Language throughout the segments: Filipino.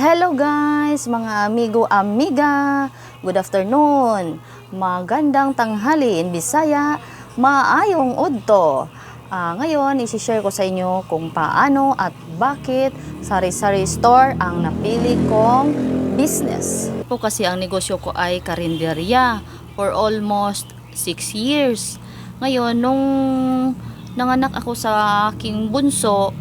Hello guys, mga amigo, amiga. Good afternoon. Magandang tanghali in Bisaya. Maayong udto. Ah, ngayon, isi-share ko sa inyo kung paano at bakit sari-sari store ang napili kong business. Po kasi ang negosyo ko ay karinderya for almost 6 years. Ngayon, nung nanganak ako sa aking bunso,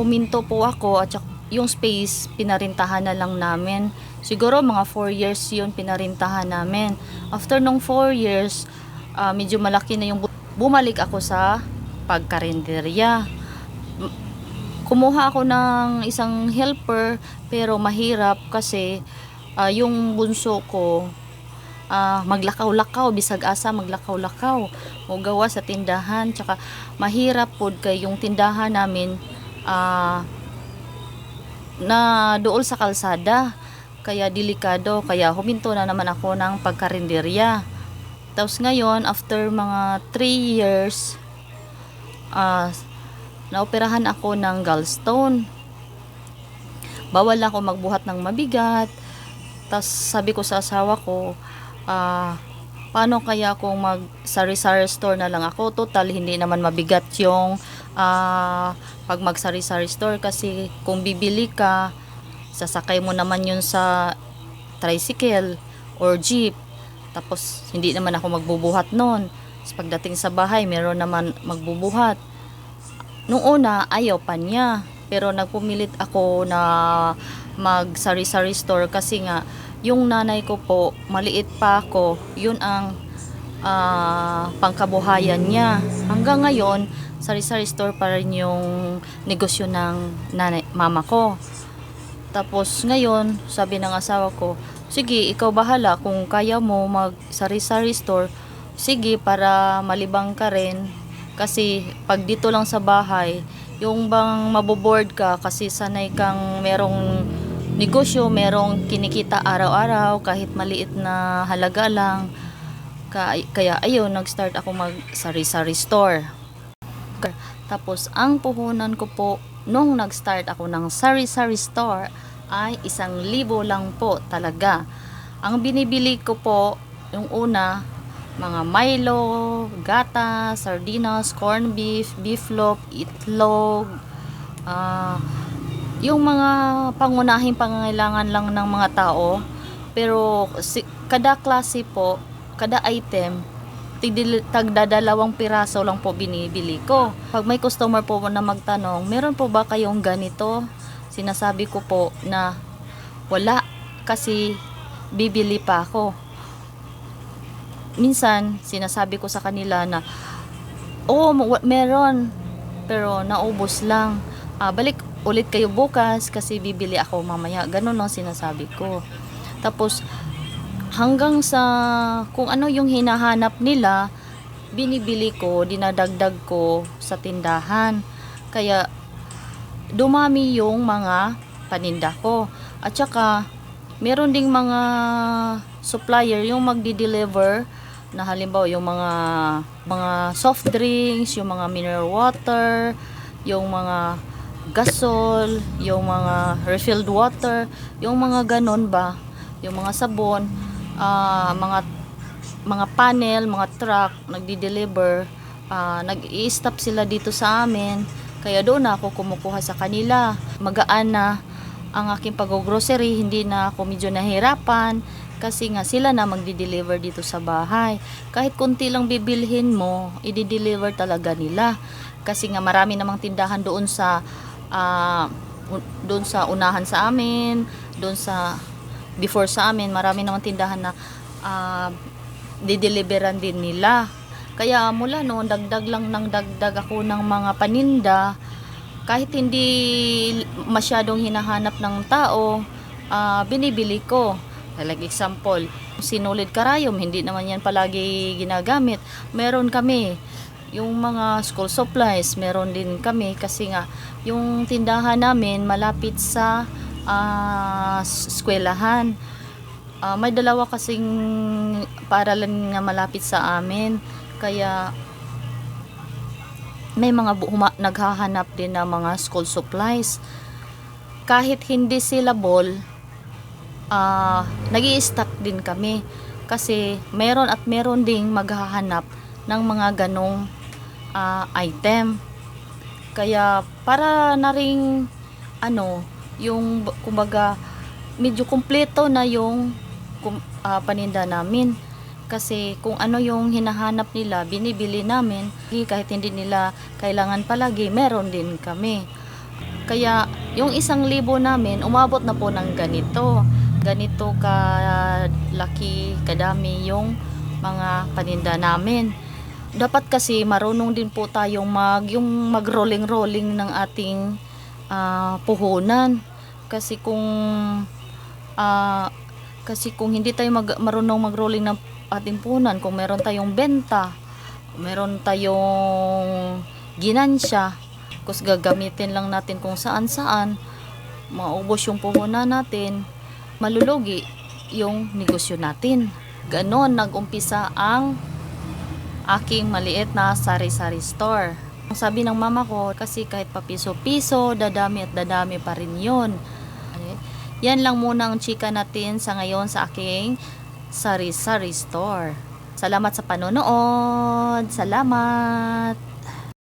huminto po ako at saka yung space pinarintahan na lang namin. Siguro mga 4 years yun pinarintahan namin. After nung 4 years, ah, medyo malaki na yung bu- bumalik ako sa pagkarinderya. Kumuha ako ng isang helper pero mahirap kasi ah, yung bunso ko ah, maglakaw-lakaw bisag asa maglakaw-lakaw mo gawa sa tindahan tsaka mahirap pod kay yung tindahan namin ah, na dool sa kalsada. Kaya delikado kaya huminto na naman ako ng pagkarinderya. Tapos ngayon after mga 3 years ah naoperahan ako ng gallstone. Bawal ako magbuhat ng mabigat. Tapos sabi ko sa asawa ko ah paano kaya kung mag sari-sari store na lang ako? Total hindi naman mabigat yung ah pag mag sari-sari store kasi kung bibili ka sasakay mo naman yun sa tricycle or jeep. Tapos hindi naman ako magbubuhat noon Tapos pagdating sa bahay meron naman magbubuhat. Nung una ayaw pa niya. Pero nagpumilit ako na mag sari-sari store kasi nga yung nanay ko po maliit pa ako yun ang ah, pangkabuhayan niya. Hanggang ngayon sari-sari store pa rin yung negosyo ng nanay, mama ko. Tapos ngayon sabi ng asawa ko sige ikaw bahala kung kaya mo mag sari-sari store. Sige para malibang ka rin. Kasi pag dito lang sa bahay yung bang maboboard ka kasi sanay kang merong negosyo, merong kinikita araw-araw kahit maliit na halaga lang. Ka- kaya ayun nag-start ako mag sari-sari store tapos ang puhunan ko po nung nag-start ako ng sari-sari store ay isang libo lang po talaga. Ang binibili ko po yung una mga Milo, gata, sardinas, corned beef, beef loaf, itlog, ah, yung mga pangunahing pangangailangan lang ng mga tao. Pero si, kada klase po, kada item, tigdil- tagdadalawang piraso lang po binibili ko. Pag may customer po na magtanong, meron po ba kayong ganito? Sinasabi ko po na wala kasi bibili pa ako. Minsan, sinasabi ko sa kanila na oh, meron. Pero naubos lang. Ah, balik ulit kayo bukas kasi bibili ako mamaya. Ganun ang sinasabi ko. Tapos, hanggang sa kung ano yung hinahanap nila, binibili ko, dinadagdag ko sa tindahan. Kaya, dumami yung mga paninda ko. At saka, meron ding mga supplier yung magdi-deliver na halimbawa yung mga mga soft drinks, yung mga mineral water, yung mga gasol, yung mga refilled water, yung mga ganon ba, yung mga sabon, ah, mga mga panel, mga truck nagdi-deliver, ah, nag-i-stop sila dito sa amin. Kaya doon na ako kumukuha sa kanila. Magaan na ang aking pag-grocery, hindi na ako medyo nahirapan kasi nga sila na magdi-deliver dito sa bahay. Kahit konti lang bibilhin mo, i-deliver talaga nila. Kasi nga marami namang tindahan doon sa un- doon sa unahan sa amin, doon sa before sa amin, marami namang tindahan na ah, dideliveran din nila. Kaya mula noon, dagdag lang ng dagdag ako ng mga paninda. Kahit hindi masyadong hinahanap ng tao, ah, binibili ko. Like example, sinulid karayom, hindi naman yan palagi ginagamit. Meron kami yung mga school supplies, meron din kami kasi nga yung tindahan namin malapit sa s- eskwelahan. Ah, may dalawa kasing paralan nga malapit sa amin. Kaya may mga huma- naghahanap din ng mga school supplies. Kahit hindi sila ball, ah nag stock din kami kasi meron at meron ding maghahanap ng mga ganong ah, item. Kaya para na ano, yung kumbaga medyo kumpleto na yung ah, paninda namin. Kasi kung ano yung hinahanap nila, binibili namin. Kahit hindi nila kailangan palagi, meron din kami. Kaya yung isang libo namin, umabot na po ng ganito. Ganito ka laki, kadami yung mga paninda namin. Dapat kasi marunong din po tayong mag, yung mag-rolling-rolling ng ating ah, puhunan. Kasi kung ah, kasi kung hindi tayo mag, marunong mag-rolling ng ating puhunan, kung meron tayong benta, meron tayong ginansya, kus gagamitin lang natin kung saan saan, maubos yung puhunan natin, malulugi yung negosyo natin. Ganon nagumpisa ang aking maliit na sari-sari store. Ang sabi ng mama ko, kasi kahit pa piso-piso, dadami at dadami pa rin yun. Yan lang muna ang chika natin sa ngayon sa aking sari-sari store. Salamat sa panonood. Salamat!